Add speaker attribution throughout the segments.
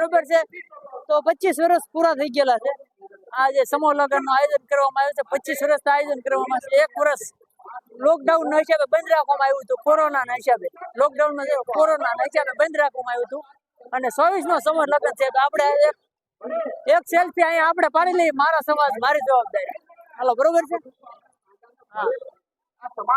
Speaker 1: બરોબર છે? તો પચીસ વર્ષ પૂરા થઈ ગયેલા છે. આ જે સમૂહ લગ્નનું આયોજન કરવામાં આવ્યું છે, પચીસ વર્ષ આયોજન કરવામાં છે. એક વર્ષ લોકડાઉન ના હિસાબે બંધ રાખવામાં આવ્યું હતું, કોરોના ના હિસાબે. લોકડાઉનમાં કોરોના ના હિસાબે બંધ રાખવામાં આવ્યું હતું. અને ચોવીસ નો સમૂહ લગ્ન છે. આપણે એક એક સેલ્ફી અહીંયા આપણે પાડી લઈએ. મારા સમાજ મારી જવાબદારી. હાલો, બરોબર છે? હા.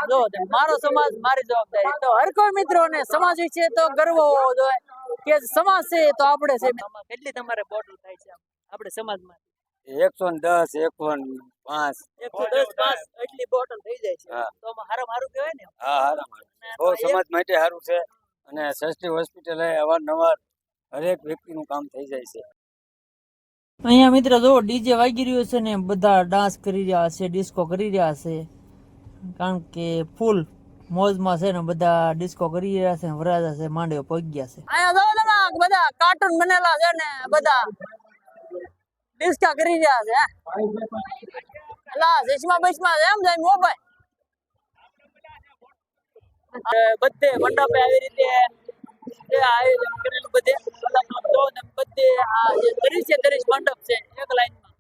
Speaker 1: જો મારો સમાજ મારી જવાબદારી તો હર કોઈ મિત્રોને સમાજ વિશે તો ગર્વ હોવો જોઈએ કે સમાજ છે તો આપણે છે. કેટલી તમારે બોટલ થાય છે? આપણે સમાજમાં
Speaker 2: એકસો ને દસ એકસો ને પાંચ.
Speaker 1: એકસો દસ પાંચ એટલી બોટલ થઈ જાય છે. તો આમાં હારું કહેવાય ને?
Speaker 2: હા હારા.
Speaker 1: અને
Speaker 2: બહુ સમાજ માટે સારું છે. અને સસ્તી હોસ્પિટલે અવારનવાર હરેક વ્યક્તિનું કામ થઈ જાય છે.
Speaker 1: અહીંયા મિત્ર જો ડીજે વાગી રહ્યું છે ને બધા ડાન્સ કરી રહ્યા છે ડિસ્કો કરી રહ્યા છે. કારણ કે ફૂલ મોજમાં છે ને બધા ડિસ્કો કરી રહ્યા છે વરાજા છે માંડવે પગ ગયા છે. અહીંયા જો તમે બધા કાર્ટૂન બનેલા છે ને બધા ડિસ્કા કરી રહ્યા છે. એલા ચશ્મા બસમાં એમ જાય મોબાઈલ બધે મંડપે આવી રીતે જે આયોજન કરેલું બધે. મંડપમાં જો તમે બધે આ જે દરેકે દરેક મંડપ છે એક લાઈનમાં.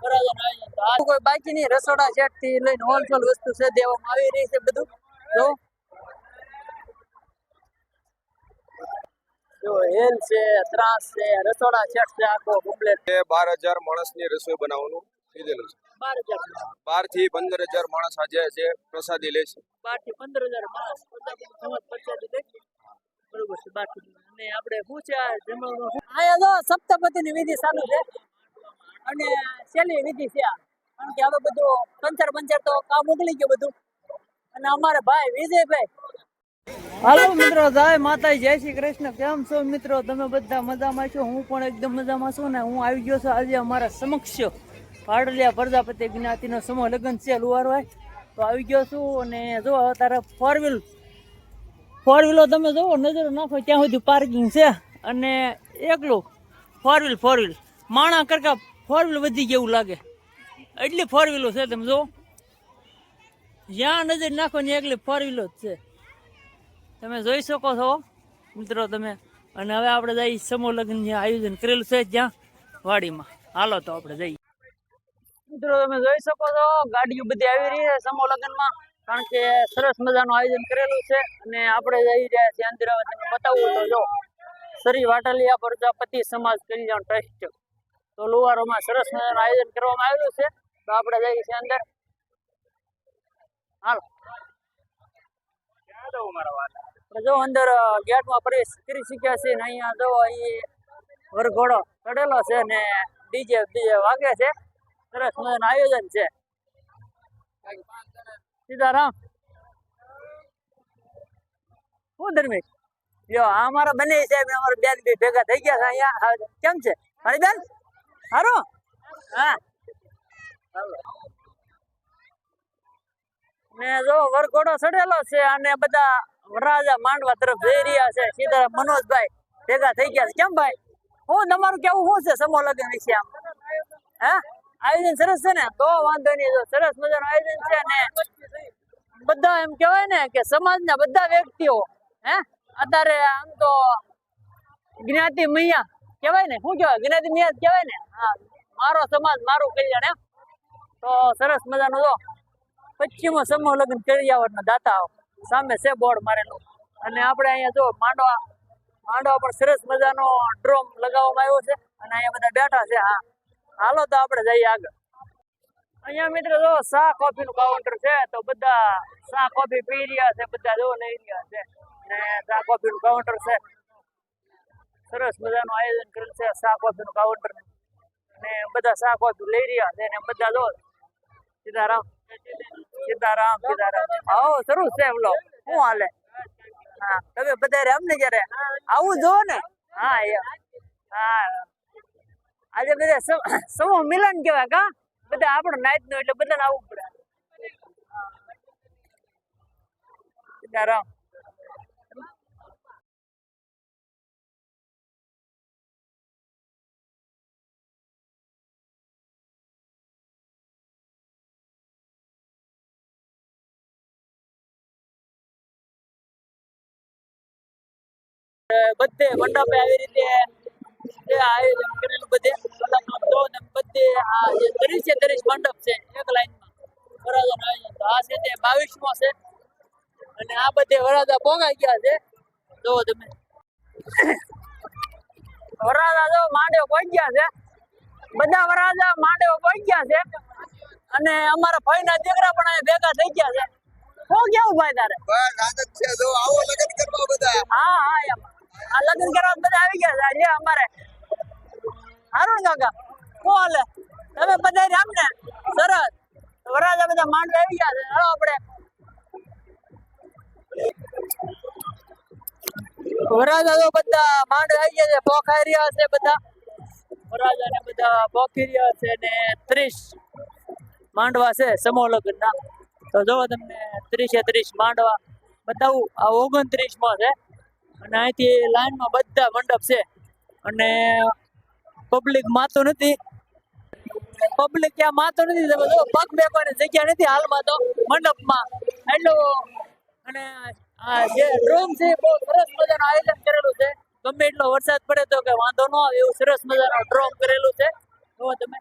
Speaker 1: કોઈ બાકી નહીં રસોડા સેટથી લઈને હોલસેલ વસ્તુ છે દેવામાં આવી રહી છે બધું. જો. જો હેલ છે ત્રાસ છે રસોડા સેટ છે આખો કમ્પ્લેટ
Speaker 3: એ બાર હજાર માણસની રસોઈ બનાવવાનું કીધેલું છે. બારથી પંદર હજાર માણસ આજે છે પ્રસાદી લે છે.
Speaker 1: બારથી પંદર હજાર માણસ બરોબર છે અને આપણે શું છે આ જમવાનું અહીંયા જો સપ્તપતિ ની વિધિ ચાલુ છે. અને છેલ્લી વિધિ છે કારણ કે હવે બધું પંચર પંચર તો કામ મોકલી ગયું બધું. અને અમારે ભાઈ વિજયભાઈ. હાલો મિત્રો, જય માતા જય શ્રી કૃષ્ણ. કેમ છો મિત્રો? તમે બધા મજામાં છો? હું પણ એકદમ મજામાં છું ને હું આવી ગયો છું આજે અમારા સમક્ષ. પાડલિયા પ્રજાપતિ જ્ઞાતિનો સમૂહ લગ્ન છે લુવારવાય તો આવી ગયો છું અને જો તારે ફોર વ્હીલ ફોર વ્હીલો તમે જોવો, નજર નાખો, ત્યાં સુધી પાર્કિંગ છે. અને એકલું ફોર વ્હીલ ફોર વ્હીલ માણા કરતા ફોર વ્હીલ વધી ગયું લાગે. એટલી ફોર વ્હીલો છે, તમે જો. જ્યાં નજર નાખો ને એકલી ફોર વ્હીલો જ છે. તમે જોઈ શકો છો, મિત્રો તમે. અને હવે આપણે જઈ સમૂહ લગ્ન જે આયોજન કરેલું છે ત્યાં, વાડીમાં. હાલો તો આપણે જઈએ મિત્રો તમે જોઈ શકો છો, ગાડીઓ બધી આવી રહી છે સમૂહ લગ્નમાં, કારણ કે સરસ મજાનું આયોજન કરેલું છે. અને આપણે જઈ રહ્યા છીએ અંદર તમે બતાવવું તો જો. શ્રી વાટલિયા પ્રજાપતિ સમાજ કલ્યાણ ટ્રસ્ટ. તો લુવારોમાં સરસ મજાનું આયોજન કરવામાં આવ્યું છે. તો આપણે જઈએ છીએ અંદર. હાલો. જો અંદર ગેટમાં પ્રવેશ કરી શક્યા છે ને અહીંયા જો અહીં વરઘોડો ચડેલો છે ને ડીજે બીજે વાગે છે. સરસ મજાનું આયોજન છે. સીતારામ. શું ધર્મિક? લ્યો અમારા બંને સાહેબ અમારા બેન બી ભેગા થઈ ગયા છે અહીંયા. કેમ છે? મારી બેન? હારો? હા. ને જો વરઘોડો ચડેલો છે અને બધા વરરાજા માંડવા તરફ જઈ રહ્યા છે, સીધા મનોજભાઈ ભેગા થઈ ગયા છે. કેમ ભાઈ? હું તમારું કેવું શું છે સમો લગ્ન વિશે આમ? હે? આયોજન સરસ છે ને? તો વાંધો નહીં. જો સરસ મજાનું આયોજન છે ને, બધા એમ કહેવાય ને કે સમાજના બધા વ્યક્તિઓ, હે? અત્યારે આમ તો જ્ઞાતિ મૈયા કહેવાય ને, શું કહેવાય? જ્ઞાતિ મૈયા જ કહેવાય ને. હા, મારો સમાજ, મારું કલ્યાણ, એમ. તો સરસ મજાનું જો પશ્ચિમો સમૂહ લગ્ન કરિયાવરના દાતા સામે છે બોર્ડ મારેલું. અને આપણે અહીંયા જો માંડવા માંડવા પર સરસ મજાનો ડ્રોમ લગાવવામાં આવ્યો છે. અને અહીંયા બધા બેઠા છે, હા. હાલો તો આપણે જઈએ આગળ. અહીંયા મિત્રો જો ચા કોફી નું કાઉન્ટર છે, તો બધા ચા કોફી પી રહ્યા છે, બધા જો લઈ રહ્યા છે. ને ચા કોફી નું કાઉન્ટર છે. સરસ મજાનું આયોજન કરેલ છે. શાક કોફી નું કાઉન્ટર ને બધા શાક કોફી લઈ રહ્યા છે ને બધા જો સીતારામ. સીતારામ સીતારામ. આવો સરસ છે એમ લો. શું હાલે? હા, તમે બધા અમને ક્યારે આવું જો ને? હા એમ હા. આજે બધા સમૂહ મિલન કહેવાય કા? બધા આપણો નાઈટ નો એટલે બધાને આવવું પડે. સીતારામ. બધે મંડપે આવી રીતે જે આયોજન કરેલું બધે અલગ જો તમે બધે આ જે ત્રીસે ત્રીસ મંડપ છે એક લાઈનમાં. વરાજાનું આયોજન તો આ છે તે બાવીસમો છે. અને આ બધે વરાજા પોગાઈ ગયા છે. જો તમે. વરાજા જો માંડવ પહોંચ્યા છે. બધા વરાજા માંડવ પહોંચ્યા છે. અને અમારા ભાઈ ના દીકરા પણ અહીંયા ભેગા થઈ ગયા છે. શું કેવું ભાઈ તારે?
Speaker 3: બસ આનંદ છે જો આવો લગન કરવા બધા.
Speaker 1: હા હા એમ. આ લગ્ન કરવા બધા આવી ગયા છે. અમારે. સારું કાકા. હાલે? તમે બધા રામ ને? સરસ. વરાજા બધા માંડવા આવી ગયા છે. હાલો આપણે વરાજા તો બધા માંડવા આવી ગયા છે. પોખાઈ રહ્યા છે બધા. વરાજા ને બધા પોખી રહ્યા છે ને ત્રીસ માંડવા છે સમૂહ લગ્નના. તો જો તમને ત્રીસે ત્રીસ માંડવા. બતાવું, આ ઓગણત્રીસમાં છે. અને અહીંથી લાઈનમાં બધા મંડપ છે. અને પબ્લિક માતો નથી. પબ્લિક ક્યાં માતો નથી પગ બેસવાની જગ્યા નથી હાલમાં તો મંડપમાં. એટલું અને જે ડ્રોમ છે બહુ સરસ મજાનું આયોજન કરેલું છે. ગમે એટલો વરસાદ પડે તો કે વાંધો ન આવે, એવું સરસ મજાનું ડ્રોમ કરેલું છે. જુઓ તમે.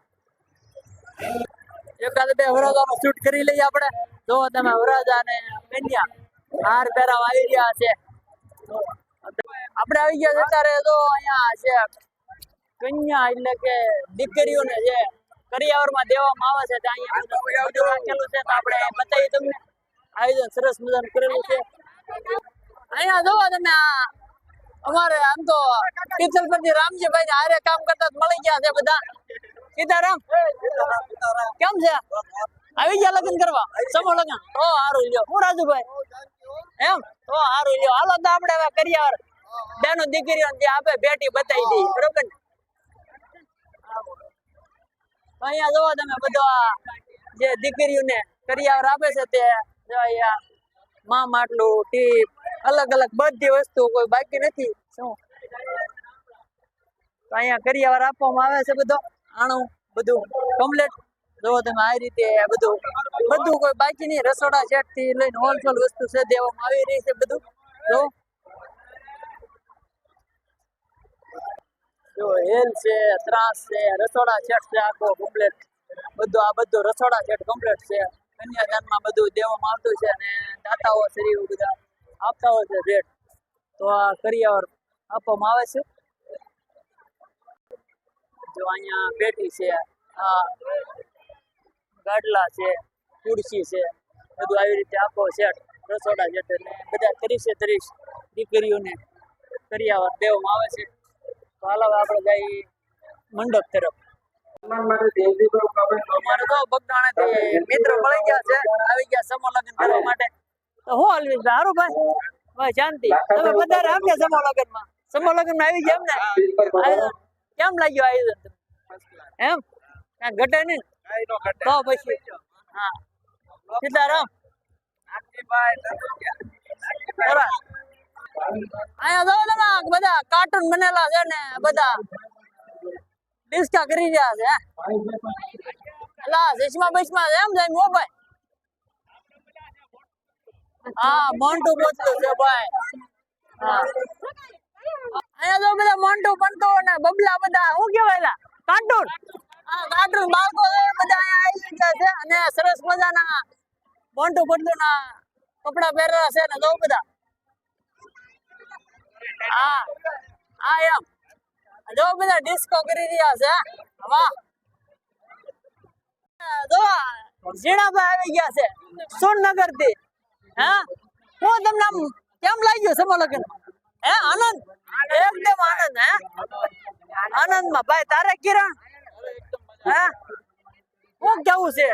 Speaker 1: એકાદ બે વરાજાનો શૂટ કરી લઈએ આપણે. જોવો તમે વરાજા ને કન્યા હાર પહેરાવા આવી રહ્યા છે. આપણે આવી ગયા અત્યારે તો અહીંયા છે કન્યા એટલે કે દીકરીઓને જે કરિયાવરમાં દેવામાં આવે છે ત્યાં અહીંયા રાખેલું છે તો આપણે બતાવીએ તમને. આયોજન સરસ મજાનું કરેલું છે. અહીંયા જોવો તમે અમારે આમ તો પિત્તલપતિ રામજીભાઈ હારે કામ કરતા મળી ગયા છે બધા. સીતારામ કેમ છે? આવી ગયા લગ્ન કરવા? સમો લગ્ન? હો સારું લ્યો. હું રાજુભાઈ? એમ? તો સારું લ્યો. હાલો તો આપણે હવે કરિયાવર બેનો દીકરીઓ આપે બેટી બતાવી દઈ બરોબર ને? અહીંયા જોવો તમે બધો જે દીકરીઓને કરિયાવર આપે છે તે મા માટલું, ટીપ, અલગ અલગ બધી વસ્તુ કોઈ બાકી નથી, શું? તો અહીંયા કરિયાવર આપવામાં આવે છે બધો, આણું, બધું કમ્પ્લેટ જો તમે આ રીતે બધું બધું કોઈ બાકી નહીં. રસોડા સેટથી લઈને હોલસેલ વસ્તુ છે દેવામાં આવી રહી છે બધું. જો જો હેલ છે, ત્રાસ છે, રસોડા છેટ છે આખો કમ્પ્લેટ બધું આ બધું રસોડા છેટ કમ્પ્લેટ છે. કન્યાદાનમાં બધું દેવામાં આવતું છે અને દાતાઓ શરીર બધા આપતા હોય છે ભેટ તો આ કરિયાવર આપવામાં આવે છે. જો અહીંયા પેટી છે, આ ગાડલા છે ખુરશી છે, બધું આવી રીતે આપો સેટ રસોડા સેટ એટલે બધા ત્રીસે ત્રીસ દીકરીઓને કરિયાવર દેવામાં આવે છે. હાલો હવે આપણે જઈ મંડપ તરફ. અમારે તો બગદાણાથી મિત્રો મળી ગયા છે આવી ગયા સમૂહ લગ્ન કરવા માટે. તો હું હલવી સારું ભાઈ? ભાઈ શાંતિ. તમે બધા આમ ગયા સમૂહ લગ્નમાં. સમૂહ લગ્નમાં આવી ગયા એમ ને આયોજન કેમ લાગ્યું આયોજન તમને? એમ? કાંઈ ઘટે નહીં ને? તો પછી. હા. સીતારામ. બરાબર. અહીંયા જો બધા કાર્ટૂન બનેલા છે ને, બધા. ડિસ્કા કરી એમ જાય હા મોન્ટુ તો બધા મોન્ટુ પંટુ ને, બબલા બધા, શું કહેવાય કાર્ટૂન હા કાર્ટૂન બાળકો બધા અહીંયા આવી ગયા છે અને સરસ મજાના મોન્ટુ પંટુ ના કપડા પહેરેલા છે ને બહુ બધા. હા. હા એમ. જો બધા ડિસ્કો કરી રહ્યા છે વાહ જો ઝીણાભાઈ આવી ગયા છે સોનનગરથી હા? હું તમને આમ કેમ લાગ્યું સમો લગન? હે આનંદ? એકદમ આનંદ હે? આનંદમાં ભાઈ તારે કિરણ? હે? શું કેવું છે?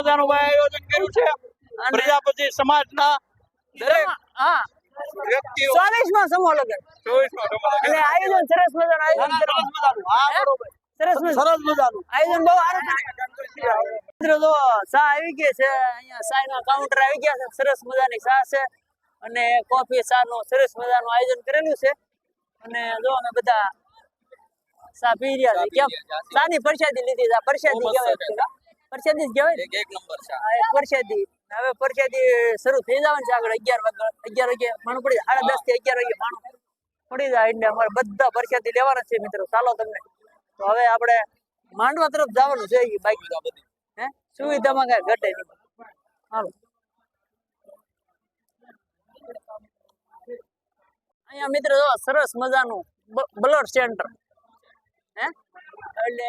Speaker 4: મજાનું ભાઈ આયોજન કર્યું છે.
Speaker 1: અને
Speaker 4: પ્રજાપતિ સમાજના દરેક
Speaker 1: હા.
Speaker 4: વ્યક્તિઓ
Speaker 1: ચોવીસમાં સમો લગન
Speaker 4: ચોવીસમાં તમારા
Speaker 1: એટલે આયોજન સરસ મજાનું આયોજન કરવામાં
Speaker 4: હા, બરોબર.
Speaker 1: સરસ
Speaker 4: સરસ મજાનું.
Speaker 1: આયોજન બહુ સારું મિત્રો તો ચા આવી ગઈ છે. અહીંયા ચાના કાઉન્ટર આવી ગયા છે. સરસ મજાની ચા છે. અને કોફી ચા નું સરસ મજાનું આયોજન કરેલું છે. અને જો અમે બધા સા પી રહ્યા છે. કેમ? સાની ની પ્રસાદી લીધી છે. પરસાદી કહેવાય. પ્રસાદી જ કહેવાય
Speaker 3: એક નંબર છે
Speaker 1: પ્રસાદી. હવે પ્રસાદી શરૂ થઈ જવાની છે આગળ અગિયાર વાગે અગિયાર વાગે માણું પડી જાય. સાડા દસથી અગિયાર વાગે માણું પડી જાય એટલે અમારે બધા પરસાદી લેવાના છે મિત્રો. ચાલો તમને. તો હવે આપણે માંડવા તરફ જવાનું છે ઈ બાઈક. હે? સુવિધામાં કઈ ઘટે નહીં. હાલો. અહીંયા મિત્રો સરસ મજાનું બ્લડ સેન્ટર. હે? એટલે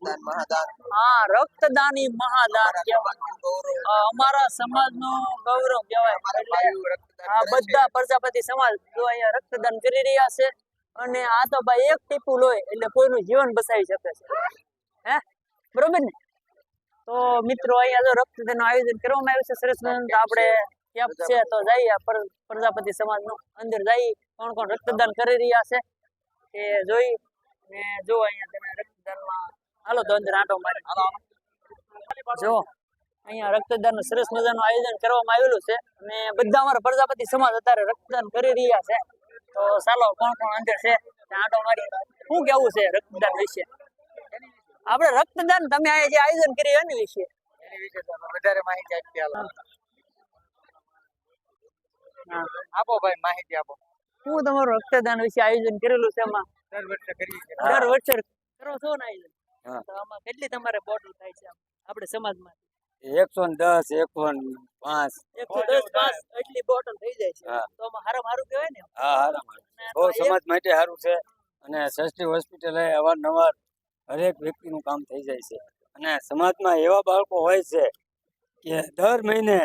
Speaker 3: રક્તદાન મહાદાન.
Speaker 1: હા રક્તદાની મહાદાન અમારા સમાજનું ગૌરવ. કહેવાય. બધા પ્રજાપતિ સમાજ જો અહીંયા રક્તદાન કરી રહ્યા છે અને આ તો ભાઈ એક ટીપુ લોય એટલે કોઈનું જીવન બચાવી શકે છે. હે? બરોબર ને? તો મિત્રો અહીંયા જો રક્તદાન આયોજન કરવામાં આવ્યું છે સરસ મજાનું. આપણે કેમ્પ છે? તો જઈએ. પ્રજાપતિ સમાજનું અંદર જઈ કોણ કોણ રક્તદાન કરી રહ્યા છે એ જોઈ ને જો અહીંયા તમે રક્તદાનમાં હાલો તો અંદર આંટો મારી. જો અહીંયા રક્તદાનનું સરસ મજાનું આયોજન કરવામાં આવેલું છે. અને બધા અમારા પ્રજાપતિ સમાજ અત્યારે રક્તદાન કરી રહ્યા છે. તો ચાલો કોણ કોણ અંદર છે? આંટો મારી. શું કેવું છે રક્તદાન વિશે? આપણે રક્તદાન તમે આ જે આયોજન કર્યું એની વિશે.
Speaker 2: એની વિશે વધારે માહિતી આપી આપો ભાઈ માહિતી આપો.
Speaker 1: શું તમારું રક્તદાન વિશે આયોજન કરેલું છે એમાં.
Speaker 2: દર વર્ષે કરીએ
Speaker 1: દર વર્ષે કરો છો ને આયોજન. તો આમાં કેટલી તમારે બોટલ થાય છે આપણે સમાજમાં
Speaker 2: એકસો ને દસ એકસો ને પાંચ.
Speaker 1: એકસો દસ પાંચ એટલી બોટલ થઈ જાય છે. તો આમાં હારામાં હારું કહેવાય ને?
Speaker 2: હા હારા.
Speaker 1: અને
Speaker 2: બહુ સમાજ માટે સારું છે. અને સસ્તી હોસ્પિટલે અવારનવાર હરેક વ્યક્તિનું કામ થઈ જાય છે. અને સમાજમાં એવા બાળકો હોય છે કે દર મહિને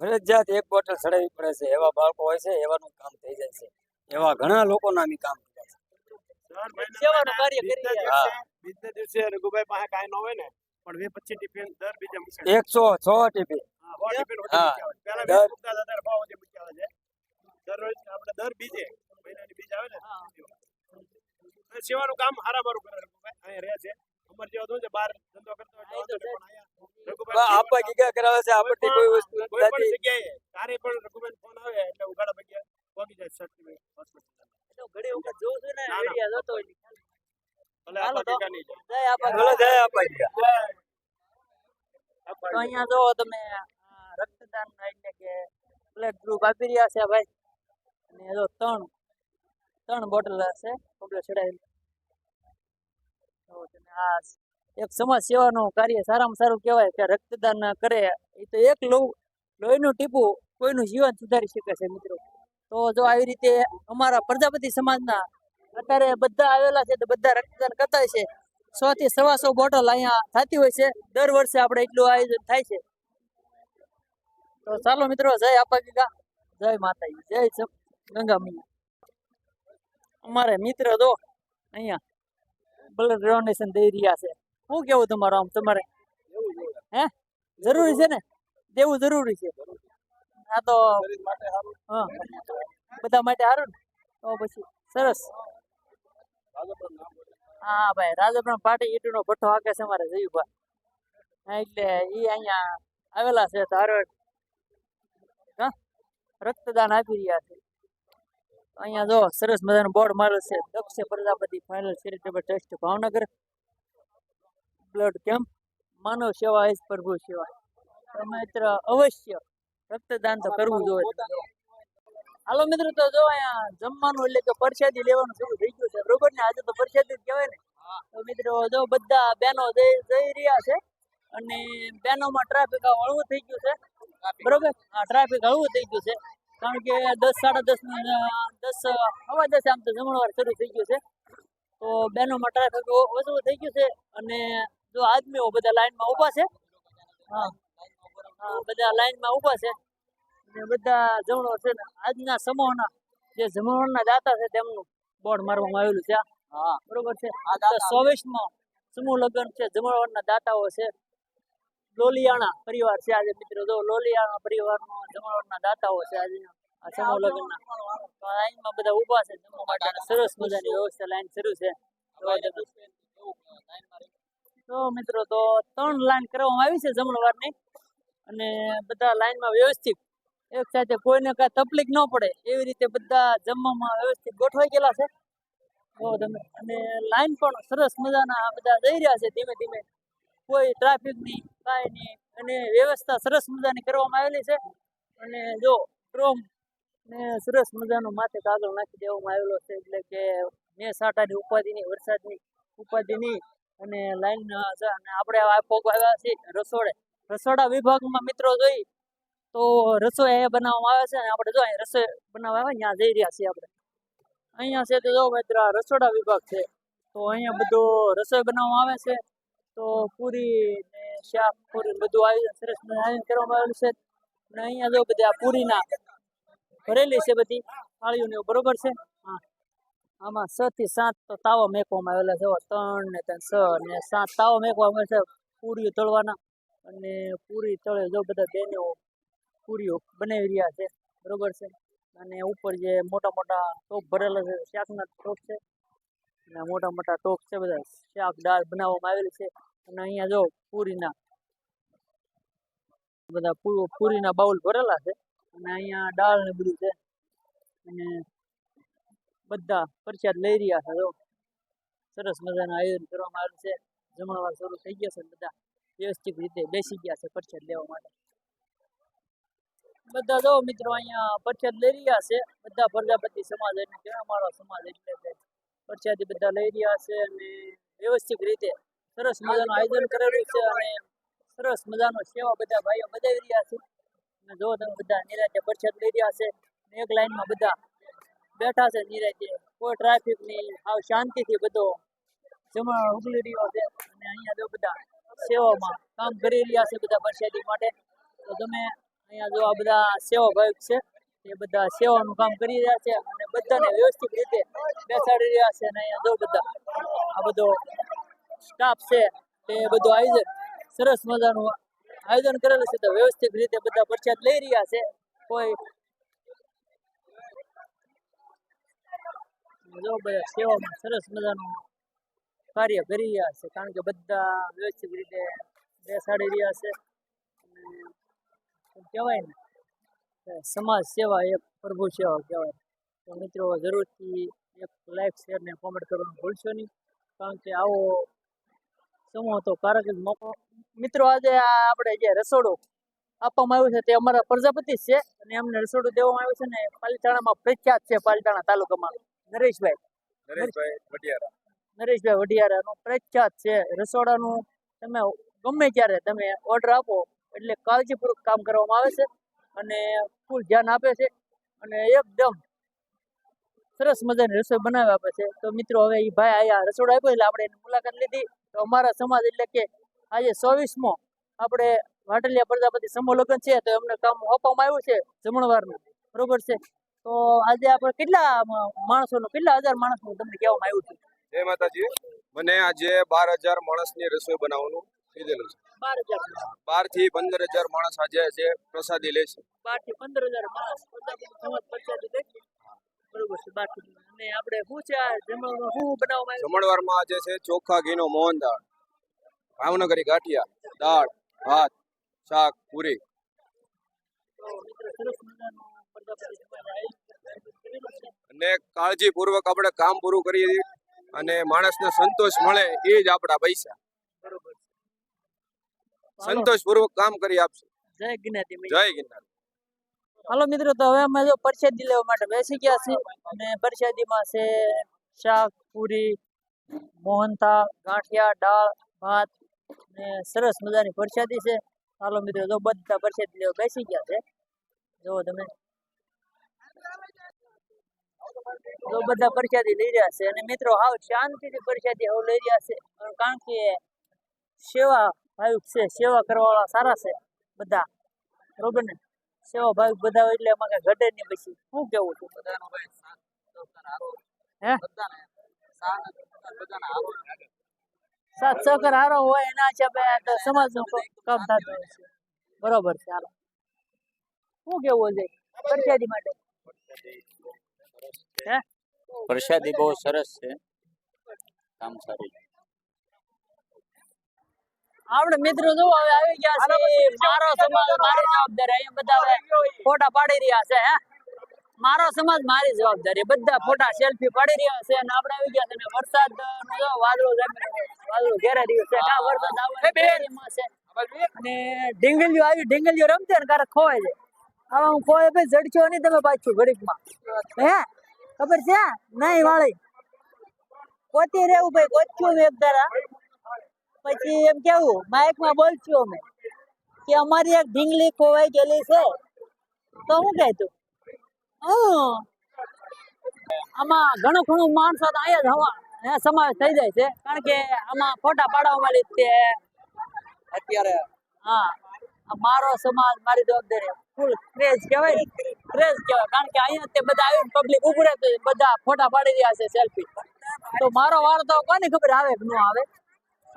Speaker 2: ફરજિયાત એક બોટલ ચડાવવી પડે છે. એવા બાળકો હોય છે એવાનું કામ થઈ જાય છે. એવા ઘણા લોકોના અમે કામ કર્યા છે.
Speaker 1: સેવાનું કાર્ય કરી રહ્યા છે.
Speaker 4: દિવસે રઘુભાઈ પાસે કાંઈ ન હોય ને પણ વે પચીસ ટિફિન દર બીજે મૂકે
Speaker 2: એકસો છ ટીપી
Speaker 4: હા, સો ટિફિન
Speaker 2: હા.
Speaker 4: મૂક્યા હોય. પહેલા
Speaker 2: દર-
Speaker 4: વીસ મૂકતા હતા, અત્યારે સો વધુ મૂક્યા છે. દરરોજ આપણે દર બીજે મહિનાની બીજ આવે ને. સેવાનું કામ હારા મારું કરે રઘુભાઈ અહીંયા રહે છે અમર જેવા શું છે બહાર ધંધો કરતો હોય તો
Speaker 1: તો
Speaker 4: વાંધો નહીં, પણ અહીંયા રઘુભાઈ
Speaker 2: આપવા કરાવે છે આપણથી કોઈ વસ્તુ
Speaker 4: પણ જગ્યાએ તારે પણ રઘુભાઈ ફોન આવે એટલે ઉગાડા પગ્યા પહોંચી જાય સર્ટિફિકેટ હોસ્પિટલ
Speaker 1: તો ઘણી વખત જોઉં છું ને
Speaker 4: ના, ના.
Speaker 1: વીડિયો જોતો હોય
Speaker 4: ભલે
Speaker 1: હાલો
Speaker 4: આપવા
Speaker 1: તો.
Speaker 4: ભેગા નહીં જાય.
Speaker 1: જય આપા
Speaker 2: ભલે જાય આપવા ગીગા
Speaker 1: તો. અહીંયા જો તમે આ રક્તદાન એટલે કે બ્લડ ગ્રુપ આપી રહ્યા છે ભાઈ. અને જો ત્રણ ત્રણ બોટલ છે. પગલે ચડાવેલી આ એક સમાજ સેવાનું કાર્ય સારામાં સારું કહેવાય કે રક્તદાન કરે. એ તો એક લોહ લોહીનું ટીપું કોઈનું જીવન સુધારી શકે છે મિત્રો. તો જો આવી રીતે અમારા પ્રજાપતિ સમાજના અત્યારે બધા આવેલા છે તો બધા રક્તદાન કરતા છે. સો થી સવા સો બોટલ અહીંયા થતી હોય છે. દર વર્ષે આપણે એટલું આયોજન થાય છે. તો ચાલો મિત્રો, જય આપા ગીગા, જય માતાજી, જય ગંગા મૈયા અમારે મિત્ર દો અહીંયા બ્લડ ડોનેશન દઈ રહ્યા છે. શું કેવું તમારું આમ તમારે? હે? જરૂરી છે ને? દેવું જરૂરી છે? આ તો બધા માટે સારું ને? તો પછી, સરસ. હા ભાઈ. રાજપુરા પાટી ઈટનો ભઠ્ઠો આકે છે અમારે જયુભાઈ એટલે ઈ અહીંયા આવેલા છે ધારવડ હા? રક્તદાન આપી રહ્યા છે. અહીંયા જો સરસ મજાનું બોર્ડ મારેલ છે. Daksh Prajapati final charitable trust Bhavnagar. Blood camp માનવ સેવા એજ પ્રભુ સેવા. તમે મિત્ર, અવશ્ય રક્તદાન તો કરવું જોઈએ હાલો મિત્રો, તો જો અહીંયા જમવાનું એટલે કે પરસાદી લેવાનું શરૂ થઈ ગયું છે, બરોબર ને? આજે તો પરસાદી જ કહેવાય ને. તો મિત્રો, જો બધા બહેનો જઈ રહ્યા છે અને બહેનોમાં ટ્રાફિક હળવું થઈ ગયું છે. બરોબર? હા ટ્રાફિક હળવું થઈ ગયું છે. કારણ કે દસ, સાડા દસ દસ સવા દસ આમ તો જમણવાર શરૂ થઈ ગયું છે. તો બહેનોમાં ટ્રાફિક ઓછું થઈ ગયું છે અને જો આદમીઓ બધા લાઈનમાં ઊભા છે. હા. બધા લાઈનમાં ઊભા છે. ને બધા જમણો છે ને આજના સમૂહના જે જમણોના દાતા છે તેમનું બોર્ડ મારવામાં આવેલું છે. હા. બરોબર છે? ચોવીસમાં સમૂહ લગ્ન છે જમણવારના દાતાઓ છે. લોલિયાણા પરિવાર છે આજે મિત્રો. જો લોલિયાણા પરિવારનો જમણવારના દાતાઓ છે આજે. આ સમૂહ લગ્નના. લાઈનમાં બધા ઊભા છે જમવા માટે. સરસ મજાની વ્યવસ્થા લાઈન શરૂ છે. તો મિત્રો તો ત્રણ લાઈન કરવામાં આવી છે જમણવારની. અને બધા લાઈનમાં વ્યવસ્થિત એક સાથે કોઈને કાંઈ તકલીફ ન પડે, એવી રીતે બધા જમવામાં વ્યવસ્થિત ગોઠવાઈ ગયેલા છે. જો તમે, અને લાઈન પણ સરસ મજાના આ બધા જઈ રહ્યા છે ધીમે ધીમે. કોઈ ટ્રાફિકની કાંઈ નહીં અને વ્યવસ્થા સરસ મજાની કરવામાં આવેલી છે. અને જો ક્રોમ ને સરસ મજાનો માથે કાગળ નાખી દેવામાં આવેલો છે, એટલે કે મેં સાટાની ઉપાધિની, વરસાદની ઉપાધિની, અને લાઈન આપણે આ પોગ આવ્યા છીએ રસોડે. રસોડા વિભાગમાં મિત્રો જોઈ તો રસોઈ અહીંયા બનાવવામાં આવે છે અને આપણે જો અહીંયા રસોઈ બનાવવા આવે ત્યાં જઈ રહ્યા છીએ આપણે. અહીંયા છે તો જો મિત્ર, રસોડા વિભાગ છે. તો અહીંયા બધું રસોઈ બનાવવામાં આવે છે. તો પૂરી ને શાક પૂરી બધું આયોજન સરસ આયોજન કરવામાં આવેલું છે. અને અહીંયા જો બધી આ પૂરીના ભરેલી છે બધી, થાળીઓને બરોબર છે. હા. આમાં છ થી સાત તો તાવો મેકવામાં આવેલા છે ત્રણ ને ત્રણ છ ને સાત તાવો મેકવામાં આવે છે, પૂરીઓ તળવાના. અને પૂરી તળે જો બધા બેનો પૂરીઓ બનાવી રહ્યા છે. બરોબર છે? અને ઉપર જે મોટા મોટા ટોપ ભરેલા છે, શાકના ટોપ છે. અને મોટા મોટા ટોપ છે બધા શાક, દાળ બનાવવામાં આવેલી છે. અને અહીંયા જો પૂરીના બધા પૂરીના બાઉલ ભરેલા છે. અને અહીંયા દાળ ને બધું છે. અને બધા પ્રસાદ લઈ રહ્યા છે. જો સરસ મજાનું આયોજન કરવામાં આવ્યું છે. જમણવાર શરૂ થઈ ગયા છે બધા. વ્યવસ્થિત રીતે બેસી ગયા છે પ્રસાદ લેવા માટે. બધા જો મિત્રો અહીંયા પ્રસાદ લઈ રહ્યા છે. બધા પ્રજાપતિ સમાજ એટલે કે અમારો સમાજ એટલે પ્રસાદી બધા લઈ રહ્યા છે અને વ્યવસ્થિત રીતે સરસ મજાનું આયોજન કરેલું છે અને સરસ મજાનો સેવા બધા ભાઈઓ બજાવી રહ્યા છે. અને જો તમે બધા નિરાતે પ્રસાદ લઈ રહ્યા છે એક લાઈનમાં બધા બેઠા છે નિરાતે, કોઈ ટ્રાફિક નહીં આવ શાંતિથી બધો જમણ ઉગલી રહ્યો છે અને અહીંયા જો બધા સેવામાં કામ કરી રહ્યા છે બધા પ્રસાદી માટે, તો તમે અહીંયા જો આ બધા સેવા છે, એ બધા સેવાનું કામ કરી રહ્યા છે અને બધાને વ્યવસ્થિત રીતે બેસાડી રહ્યા છે અને અહીંયા જો બધા, આ બધો સ્ટાફ છે તે બધું આયોજન, સરસ મજાનું આયોજન કરેલું છે તો વ્યવસ્થિત રીતે બધા પ્રસાદ લઈ રહ્યા છે. કોઈ જો બધા સેવામાં સરસ મજાનું કાર્ય કરી રહ્યા છે કારણ કે બધા વ્યવસ્થિત રીતે બેસાડી રહ્યા છે. કહેવાય ને. સમાજ સેવા એક પ્રભુ સેવા કહેવાય. તો મિત્રો જરૂરથી એક લાઈક શેર ને કોમેન્ટ કરવાનું ભૂલશો નહીં. કારણ કે આવો સમૂહ તો કારકિર્દ મોકો મિત્રો આજે આ આપણે જે રસોડું આપવામાં આવ્યું છે તે અમારા પ્રજાપતિ છે અને એમને રસોડું દેવામાં આવ્યું છે ને પાલીતાણામાં પ્રખ્યાત છે પાલીતાણા તાલુકામાં. નરેશભાઈ.
Speaker 3: નરેશભાઈ વડિયારા
Speaker 1: નરેશભાઈ વઢિયારાનું પ્રખ્યાત છે. રસોડાનું તમે ગમે ત્યારે તમે ઓર્ડર આપો એટલે કાળજીપૂર્વક કામ કરવામાં આવે છે અને ફૂલ ધ્યાન આપે છે અને એકદમ સરસ મજાની રસોઈ બનાવી આપે છે. તો મિત્રો, હવે એ ભાઈ અહીંયા રસોડો આપ્યો એટલે આપણે એની મુલાકાત લીધી. તો અમારા સમાજ એટલે કે આજે ચોવીસમો આપણે વાટલિયા પ્રજાપતિ સમૂહ લગ્ન છે, તો એમને કામ આપવામાં આવ્યું છે જમણવારનું. બરોબર છે? તો આજે આપણે કેટલા માણસોનું, કેટલા હજાર માણસનું તમને કહેવામાં આવ્યું છે
Speaker 3: જય માતાજી. મને આજે બાર હજાર માણસની રસોઈ બનાવવાનું. કીધેલું છે. બારથી પંદર હજાર માણસ આજે છે પ્રસાદી લે છે.
Speaker 1: બારથી પંદર હજાર માણસ પ્રજાપતિ સમાજ પ્રખ્યાત છે. બરોબર છે બારથી અને આપણે શું છે આ શું બનાવવામાં
Speaker 3: જમણવારમાં આજે છે ચોખા ઘીનો મોહન દાળ ભાવનગરી ગાંઠિયા દાળ ભાત શાક પૂરી. અને કાળજીપૂર્વક આપણે કામ પૂરું કરીએ અને માણસને સંતોષ મળે એ જ આપણા પૈસા. સંતોષપૂર્વક કામ કરી આપશે.
Speaker 1: જય જ્ઞાતિ
Speaker 3: જય ગિરનાર
Speaker 1: હાલો મિત્રો તો હવે અમે જો પરસાદી લેવા માટે બેસી ગયા છીએ અને પરસાદીમાં છે શાક પૂરી મોહનથાળ ગાંઠિયા દાળ ભાત ને સરસ મજાની પરસાદી છે. હાલો મિત્રો જો બધા પરસાદી લેવા બેસી ગયા છે જો તમે. જો બધા પરસાદી લઈ રહ્યા છે અને મિત્રો હાવ શાંતિથી પ્રસાદી હાવ લઈ રહ્યા છે. કારણ કે સેવા ભાવિક છે સેવા કરવાવાળા સારા છે બધા. બરોબર ને? સેવા ભાવિક બધા હોય એટલે એમાં કઈ ઘટે નહીં પછી. શું કેવું છું? હે? સાત સહકાર હારો હોય એના છે સમાજ તો કામ થતું હોય છે. બરોબર છે હાલો. શું કેવું છે? પ્રસાદી માટે. હે
Speaker 5: પ્રસાદી બહુ સરસ છે. કામ સારું. છે.
Speaker 1: આપણે મિત્રો જો હવે આવી ગયા છે. મારો સમાજ મારી જવાબદારી અહીંયા બધા ફોટા પાડી રહ્યા છે હે? મારો સમાજ મારી જવાબદારી બધા ફોટા સેલ્ફી પાડી રહ્યા છે અને આપણે આવી ગયા છે. વરસાદ નો વાદળો વાદળો ઘેરે રહ્યું છે. કા વરસાદ આવે છે. અને ઢીંગલીઓ આવી ઢીંગલીઓ રમતે ને ક્યારેક ખોવાય છે હવે હું કોઈ ભાઈ જડશો નહીં તમે પાછું ઘડીકમાં. હે? ખબર છે? નહીં વાળી. પોતી રેવું ભાઈ કોચ્યું એક ધારા. પછી એમ કેવું માઇકમાં બોલશું અમે કે અમારી એક ઢીંગલી ખોવાઈ ગયેલી છે. તો હું કહે તું? આમાં ઘણું ઘણું માણસો તો અહીંયા જ હવા સમાવેશ થઈ જાય છે. કારણ કે આમાં ફોટા પાડવામાં તે
Speaker 3: અત્યારે
Speaker 1: હા. મારો સમાજ મારી જવાબદારી. ફૂલ ક્રેઝ કહેવાય ક્રેઝ કહેવાય. કારણ કે અહીંયા તે બધા આવીને પબ્લિક ઉભરે તો બધા ફોટા પાડી રહ્યા છે સેલ્ફી તો મારો વાર તો કોને ખબર આવે કે ન આવે?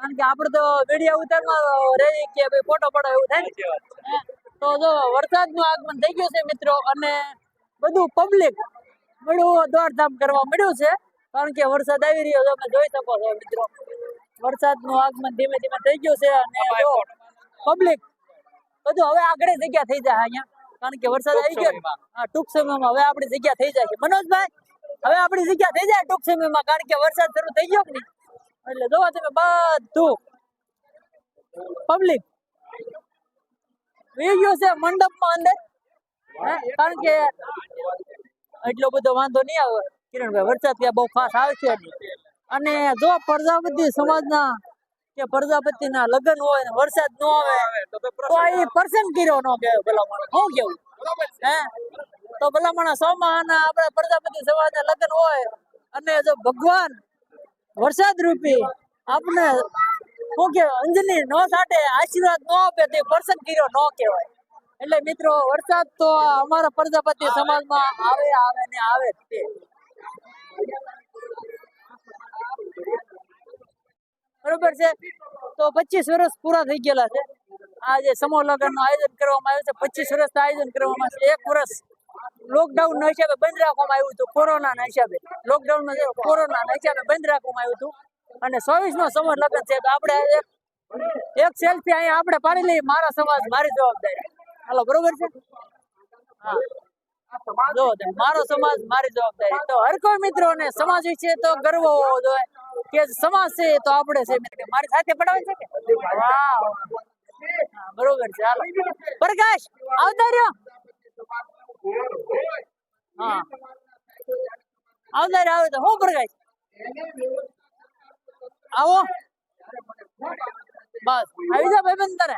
Speaker 1: કારણ કે આપણે તો વીડિયો ઉતારમાં રહી કે ભાઈ ફોટો પાડો એવું થાય તો જો વરસાદનું આગમન થઈ ગયું છે મિત્રો અને બધું પબ્લિક બધું દોડધામ કરવા મળ્યું છે. કારણ કે વરસાદ આવી રહ્યો છે તમે જોઈ શકો છો મિત્રો. વરસાદનું આગમન ધીમે ધીમે થઈ ગયું છે અને જો પબ્લિક બધું હવે આગળ જગ્યા થઈ જાય અહીંયા. કારણ કે વરસાદ આવી ગયો. હા ટૂંક સમયમાં હવે આપણી જગ્યા થઈ જાય છે. મનોજભાઈ હવે આપણી જગ્યા થઈ જાય ટૂંક સમયમાં. કારણ કે વરસાદ શરૂ થઈ ગયો કે નહીં? એટલે જોવો તમે બધું. પબ્લિક ગયો છે મંડપમાં અંદર. કારણ કે એટલો બધો વાંધો નહીં આવે. કિરણભાઈ, વરસાદ ત્યાં બહુ ખાસ આવશે અને જો પ્રજાપતિ સમાજના કે પ્રજાપતિના લગ્ન હોય ને વરસાદ ન આવે, તો એ પ્રસંગ કર્યો ન કહેવાય ભલા શું કેવું હે? તો ભલા મને સોમાં આપણા પ્રજાપતિ સમાજના લગ્ન હોય અને જો ભગવાન વરસાદ રૂપી આપણે શું કે અંજની ન સાટે, આશીર્વાદ ન આપે તે પર્સન કર્યો ન કહેવાય. એટલે મિત્રો, વરસાદ તો અમારા પ્રજાપતિ સમાજમાં આવે આવે ને આવે જ તે. બરોબર છે? તો પચીસ વર્ષ પૂરા થઈ ગયેલા છે. આ જે સમૂહ લગ્નનું આયોજન કરવામાં આવ્યું છે, પચીસ વર્ષ આયોજન કરવામાં છે એક વર્ષ લોકડાઉન ના હિસાબે બંધ રાખવામાં આવ્યું હતું, કોરોના ના હિસાબે. લોકડાઉનમાં કોરોના ના હિસાબે બંધ રાખવામાં આવ્યું હતું. અને ચોવીસ નો સમૂહ લગ્ન છે આપણે એક સેલ્ફી અહીંયા આપણે પાડી લઈએ, મારા સમાજ મારી જવાબદારી. હાલો, બરોબર છે? હા. જો મારો સમાજ મારી જવાબદારી. તો હર કોઈ મિત્રોને સમાજ વિશે તો ગર્વ હોવો જોઈએ. કે સમાજ છે તો આપણે છે, મિત્ર. મારી સાથે પડાવે છે કે? બરોબર છે. હાલો. પ્રકાશ, આવતા રહ્યો. હા. આવતા આવે તો હું પ્રકાશ આવો. બસ. આવી જા ભાઈબંધ તારે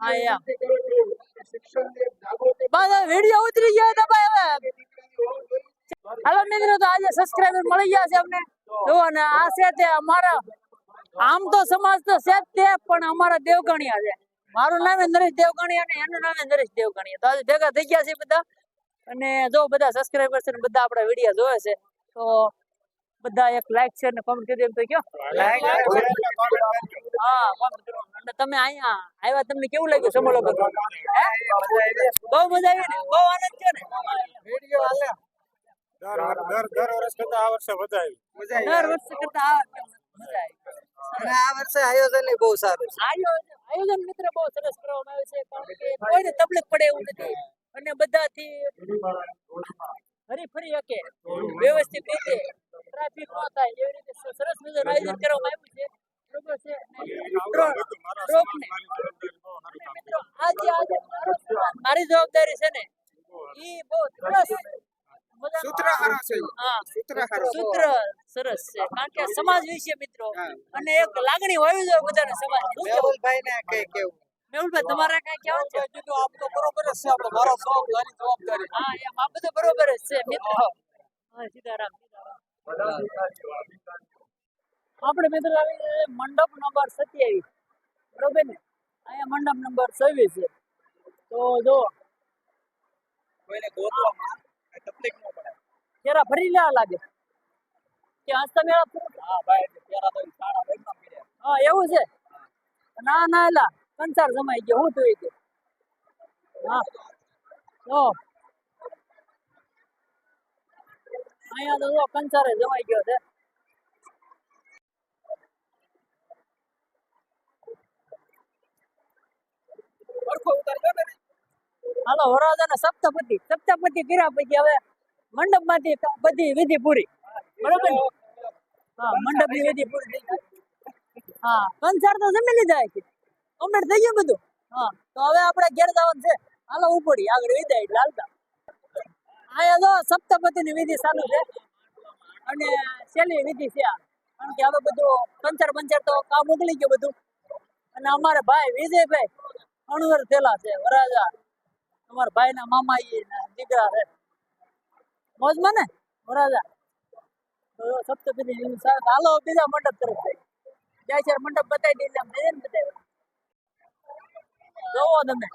Speaker 1: હા યા બસ વીડિયો ઉતરી ગયો તો ભાઈ હવે. હાલો મિત્રો તો આજે સબસ્ક્રાઇબર મળી ગયા છે અમને. જો અને આ છે તે અમારા આમ તો સમાજ તો છે જ તે પણ અમારા દેવગણિયા છે. મારું નામ નરેશ દેવગણિયા અને એનું નામ નરેશ દેવગણિયા. તો આજે ભેગા થઈ ગયા છે બધા. અને જો બધા સબસ્ક્રાઇબર છે ને બધા આપણા વીડિયો જોવે છે તો બધા એક લાઈક શેર ને કોમેન્ટ કરી એમ તો કયો. હા. અને તમે અહીંયા આવ્યા તમને કેવું લાગ્યું સમોલો બહુ મજા આવી ને? બહુ આનંદ છે ને?
Speaker 4: દર દર દર વર્ષ કરતા આ વર્ષે વધારે
Speaker 1: દર વર્ષે કરતા આ મજા આવી.
Speaker 6: અને આ વર્ષે આયોજન બહુ સારું છે.
Speaker 1: આયોજન આયોજન મિત્ર બહુ સરસ કરવામાં આવે છે. કારણ કે કોઈને તકલીફ પડે એવું નથી. અને બધાથી હરી ફરી શકે વ્યવસ્થિત રીતે ટ્રાફિક ન થાય એવી રીતે સરસ મજાનું આયોજન કરવામાં આવ્યું છે. બરોબર છે મિત્રો આજે આજે સમાજ, મારી જવાબદારી છે ને એ બહુ સરસ
Speaker 6: છે.
Speaker 1: હા.
Speaker 6: સૂત્ર
Speaker 1: સૂત્ર સરસ છે. કારણ કે સમાજ વિશે મિત્રો અને એક લાગણી હોવી જોઈએ બધાને સમાજ શું
Speaker 6: ને કઈ કેવું?
Speaker 1: મેહુલભાઈ તમારે કઈ કહેવાનું છે?
Speaker 3: કીધું આમ તો બરોબર જ છે આપણે મારો શોખ મારી જવાબદારી
Speaker 1: હા એમ આ બધું બરોબર જ છે મિત્રો. હા. સીતારામ સીતારામ. આપણે મિત્રો આવી મંડપ નંબર સત્યાવીસ બરોબર ને? અહીંયા મંડપ નંબર છવ્વીસ છે. તો જો
Speaker 6: કોઈને ગોતવામાં તકલીફ ન પડે.
Speaker 1: કેરા ફરી લેવા લાગે. કે હસતા મેળા
Speaker 6: હા ભાઈ પેલા તો સાડા
Speaker 1: હા એવું છે? ના ના એલા. કંસાર જમાઈ ગયો હું જોઈ ગયો. હા. અહીંયા તો કંચાર કંસારે જમાઈ ગયો છે. હાલો વરરાજાના સપ્તપતિ સપ્તપતિ કર્યા પછી હવે મંડપમાંથી બધી વિધિ પૂરી. બરોબર હા મંડપની વિધિ પૂરી થઈ ગઈ. હા કંસાર તો જમી લીધા છે કમ્પ્લીટ થઈ ગયું બધું? હા, તો હવે આપણે ઘેર જવાનું છે. હાલો ઉપડી આગળ વિદાય, એટલે હાલતા. અહીંયા જો સપ્તપતિની વિધિ ચાલુ છે. અને છેલ્લી વિધિ છે કારણ કે હવે બધું પંચર પંચર તો કામ ઉકલી ગયું બધું. અને અમારે ભાઈ વિજયભાઈ અણવર થયેલા છે વરાજા અમારા ભાઈ ના મામા દીકરા છે. મોજમાં ને વરાજા સપ્તપતિ હાલો, બીજા મંડપ તરફ જય ચાર મંડપ બતાવી દીધા આમ જઈએ ને બતાવી જોવો તમે